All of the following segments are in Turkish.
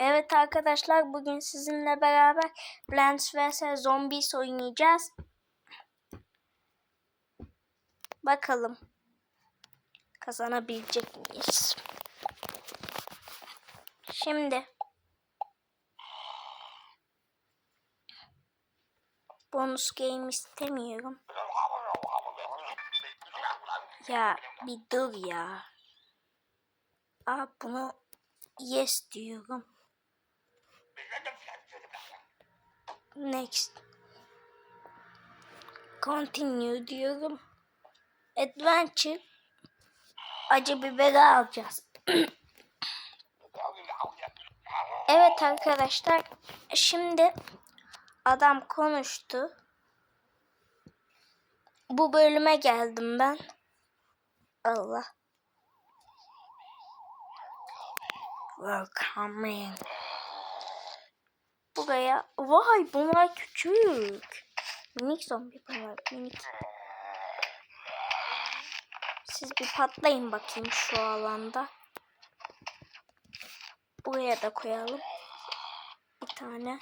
Evet arkadaşlar bugün sizinle beraber Plants vs Zombies oynayacağız. Bakalım kazanabilecek miyiz? Şimdi bonus game istemiyorum. Ya bir dur ya. Aa bunu yes diyorum. Next. Continue diyorum. Adventure. Acı biberi alacağız. evet arkadaşlar. Şimdi adam konuştu. Bu bölüme geldim ben. Allah. Welcome. Buraya. Vay bunlar küçük. Minik zombi bunlar minik. Siz bir patlayın bakayım şu alanda. Buraya da koyalım. Bir tane.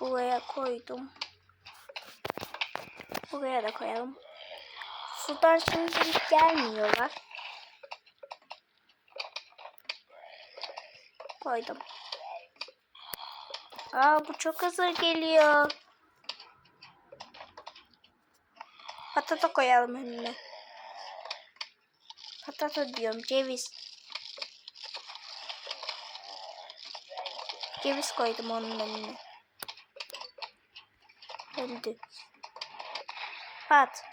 Buraya koydum. Buraya da koyalım. Sudan şimdilik gelmiyorlar. Koydum. Aa bu çok hızlı geliyor. Patata koyalım önüne. Patata diyorum ceviz. Ceviz koydum onun önüne. Öldü. Pat.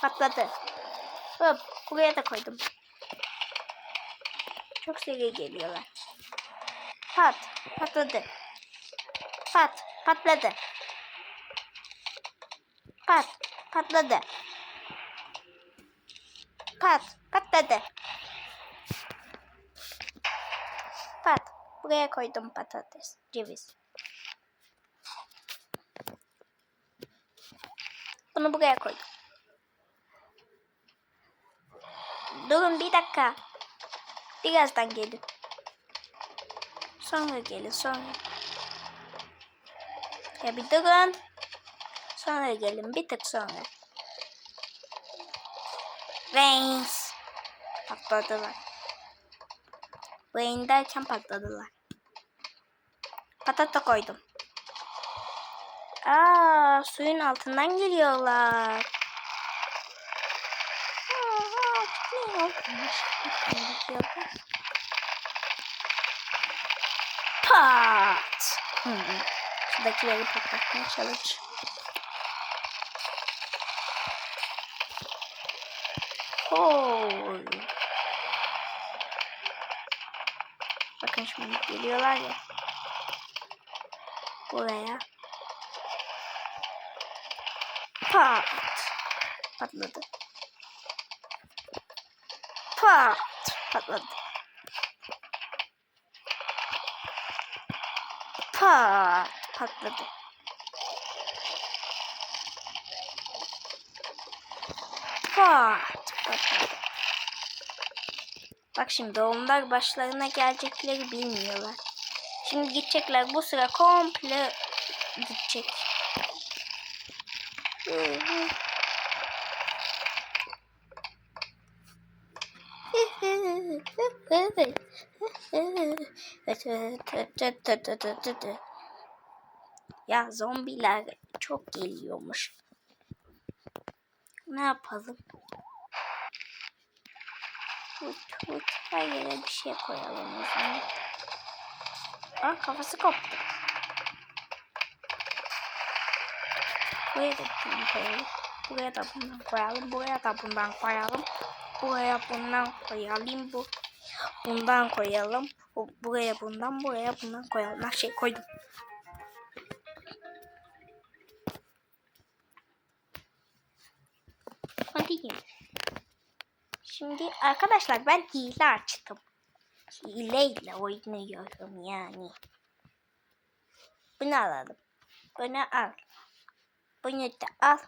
Patladı. Hop buraya da koydum. Çok seri geliyorlar. Pat. Patladı. Pat. Patladı. Pat. Patladı. Pat. Patladı. Pat. Buraya koydum patates. Ceviz. Bunu buraya koydum. Durun bir dakika. Birazdan gelin. Sonra gelin sonra. Ya bir durun. Sonra gelin bir tık sonra. Veins. Patladılar. Vein derken patladılar. Patata koydum. Aa, suyun altından geliyorlar. Pat. Hı -hı. Şuradakileri patlatmaya çalış. Oy. Bakın şimdi geliyorlar ya. Buraya. Pat. Patladı. Pat. Patladı. Pat. Patladı. Pat. Patladı. Bak şimdi onlar başlarına gelecekleri bilmiyorlar. Şimdi gidecekler. Bu sıra komple gidecek. Ya zombiler çok geliyormuş. Ne yapalım? Hut hut her yere bir şey koyalım o zaman. Aa kafası koptu. Buraya da bundan koyalım. Buraya da bundan koyalım. Buraya da bundan koyalım. Buraya bundan koyalım. Bu bundan koyalım. Bu, buraya bundan buraya bundan koyalım. Her şey koydum. Continue. Şimdi arkadaşlar ben hile açtım. Hileyle oynuyorum yani. Bunu alalım. Bunu al. Bunu da al.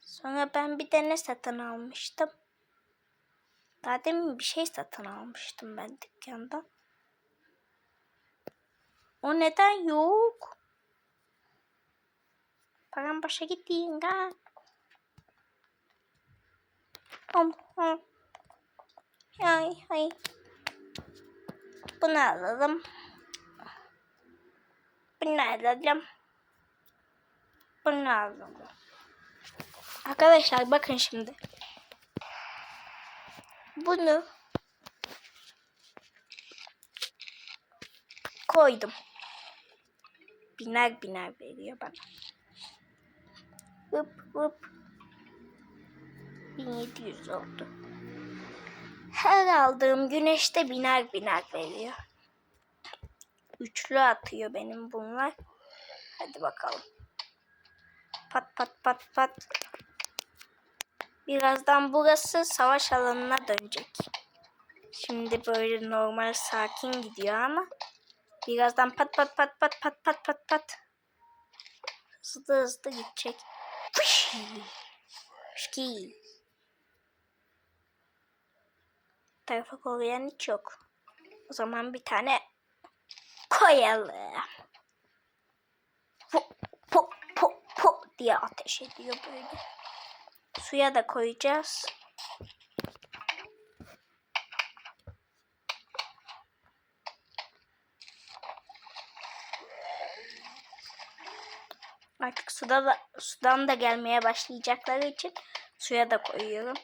Sonra ben bir de ne satın O neden yok? Param başa gitti yenge. Om, om. Ay, ay. Bunu alalım. Bunu alalım. Bunu alalım. Arkadaşlar bakın şimdi. Bunu koydum. Biner biner veriyor bana. Hıp hıp. 1700 oldu. Her aldığım güneşte biner biner veriyor. Üçlü atıyor benim bunlar. Hadi bakalım. Pat pat pat pat. Birazdan burası savaş alanına dönecek. Şimdi böyle normal sakin gidiyor ama birazdan pat pat pat pat pat pat pat pat hızlı hızlı gidecek. Fışki. Tarafa koruyan hiç yok. O zaman bir tane koyalım. Pu pu pu pu diye ateş ediyor böyle. Suya da koyacağız. Artık suda da, sudan da gelmeye başlayacakları için suya da koyuyorum.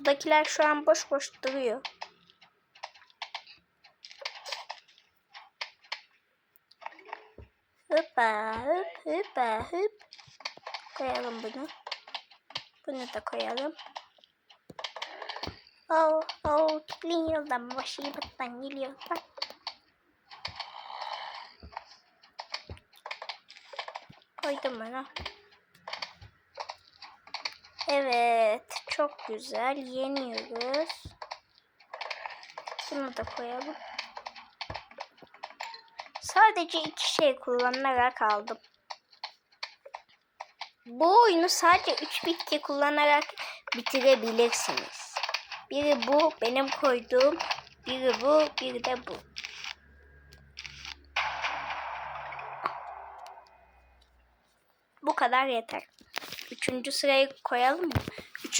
Sudakiler şu an boş boş duruyor. Hoppa hop hoppa hop. Koyalım bunu. Bunu da koyalım. Oh oh kilin yıldan başıyıptan geliyor. Bak. Koydum bunu. Evet. Çok güzel. Yeniyoruz. Bunu da koyalım. Sadece iki şey kullanarak aldım. Bu oyunu sadece üç bitki kullanarak bitirebilirsiniz. Biri bu benim koyduğum, biri bu, biri de bu. Bu kadar yeter. Üçüncü sırayı koyalım mı?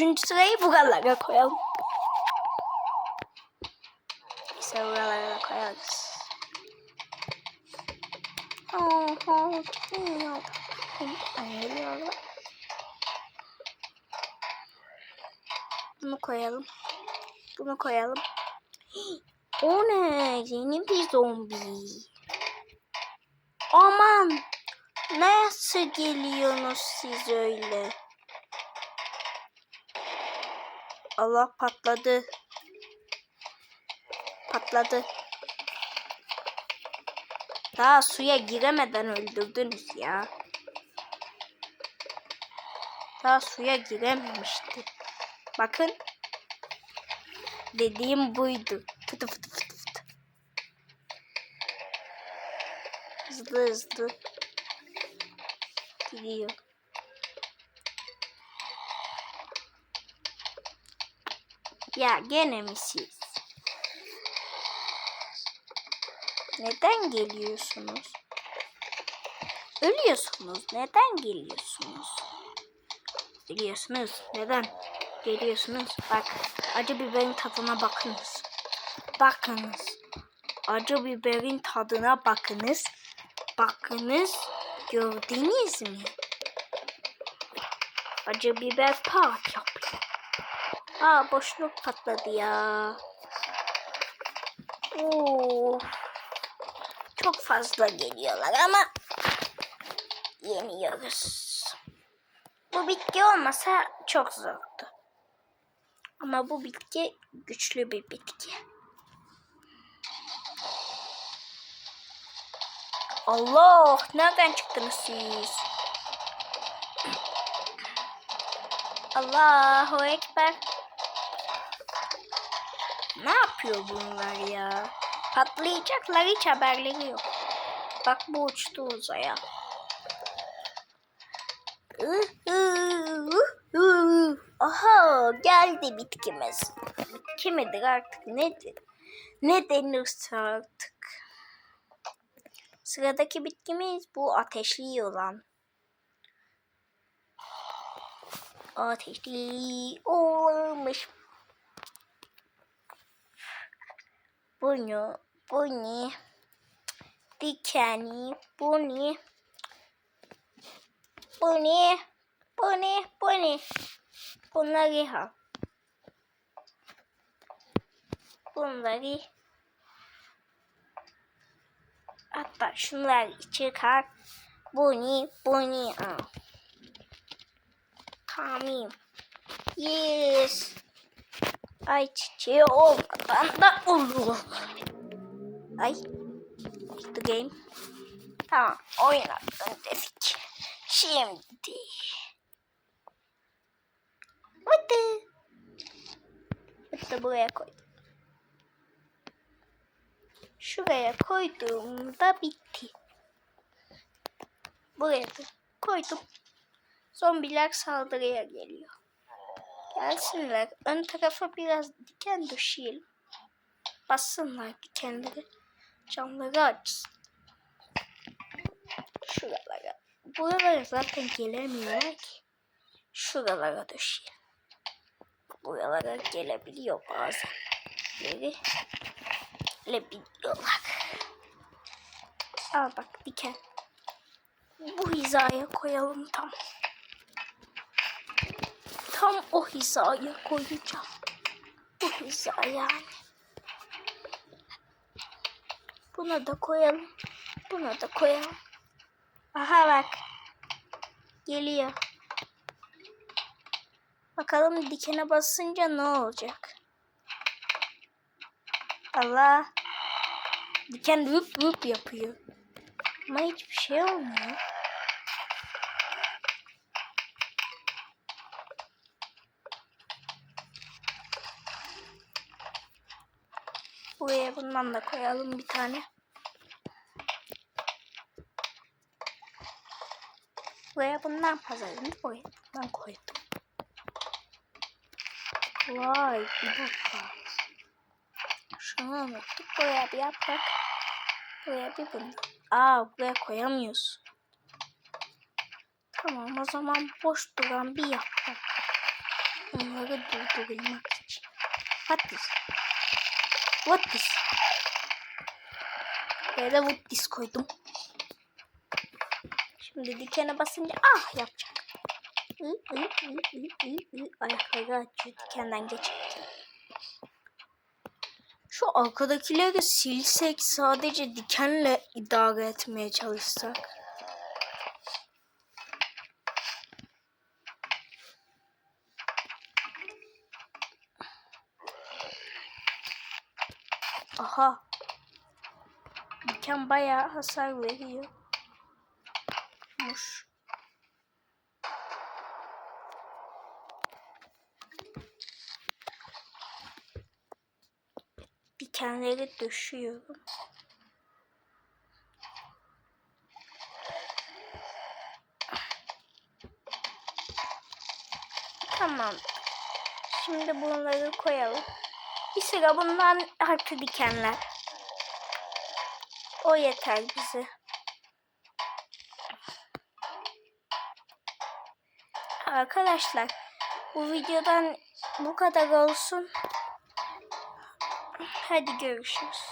Üçüncü sırayı buralara koyalım. İşte buralara koyarız. Bunu koyalım. Bunu koyalım. O ne? Yeni bir zombi. Aman. Nasıl geliyorsunuz siz öyle? Allah patladı. Patladı. Daha suya giremeden öldürdünüz ya. Daha suya girememişti. Bakın. Dediğim buydu. Fıtı fıtı fıtı fıtı. Hızlı hızlı. Gidiyor. Ya gene mi siz? Neden geliyorsunuz? Ölüyorsunuz. Neden geliyorsunuz? Geliyorsunuz. Neden? Geliyorsunuz. Bak acı biberin tadına bakınız. Bakınız. Acı biberin tadına bakınız. Bakınız. Gördünüz mü? Acı biber yapıyor. Aa boşluk patladı ya. Oo. Çok fazla geliyorlar ama yeniyoruz. Bu bitki olmasa çok zordu. Ama bu bitki güçlü bir bitki. Allah! Nereden çıktınız siz? Allahu Ekber. Ne yapıyor bunlar ya? Patlayacaklar hiç haberleri yok. Bak bu uçtu uzaya. Aha geldi bitkimiz. Bitki midir artık nedir? Ne denirse artık. Sıradaki bitkimiz bu ateşli yılan. Ateşli olmuş. Bu ne? Bu ne? Dikeni. Bu ne? Bu ne? Bu ne? Bu ne? Bunları al. Bunları hatta şunları çıkar. Bunu, bunu al. Tamam. Yes. Ay çiçeği olmadan da olur. Ay. The game. Tamam. Oyuna döndük. Şimdi. Bitti. Bitti buraya koydum. Şuraya koyduğumda bitti. Buraya koydum. Zombiler saldırıya geliyor. Gelsinler. Ön tarafa biraz diken döşeyelim. Bassınlar dikenleri. Camları açsın. Şuralara. Buralara zaten gelemiyorlar ki. Şuralara döşeyelim. Buralara gelebiliyor bazen. Geri gelebiliyorlar. Al bak diken. Bu hizaya koyalım tam. Tam o hizaya koyacağım. Bu hiza yani. Buna da koyalım. Buna da koyalım. Aha bak. Geliyor. Bakalım dikene basınca ne olacak? Allah. Diken vıp vıp yapıyor. Ama hiçbir şey olmuyor. Buraya bundan da koyalım bir tane. Buraya bundan pazarını buraya bundan koydum. Vay bir dakika. Şunu unuttuk. Buraya bir yaprak. Buraya bir bundan. Aa buraya koyamıyorsun. Tamam o zaman boş duran bir yaprak. Onları durdurmak için. This? What this? Da what this koydum. Şimdi dikene basınca ah yapacak. Hı, hı, hı, hı, hı, hı. Ayakları açıyor dikenden geçerken. Şu arkadakileri silsek sadece dikenle idare etmeye çalışsak. Aha. Diken bayağı hasar veriyor. Muş. Dikenleri döşüyorum. Tamam. Şimdi bunları koyalım. Sıra bundan artı dikenler. O yeter bize. Arkadaşlar bu videodan bu kadar olsun. Hadi görüşürüz.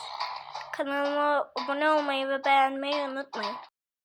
Kanalıma abone olmayı ve beğenmeyi unutmayın.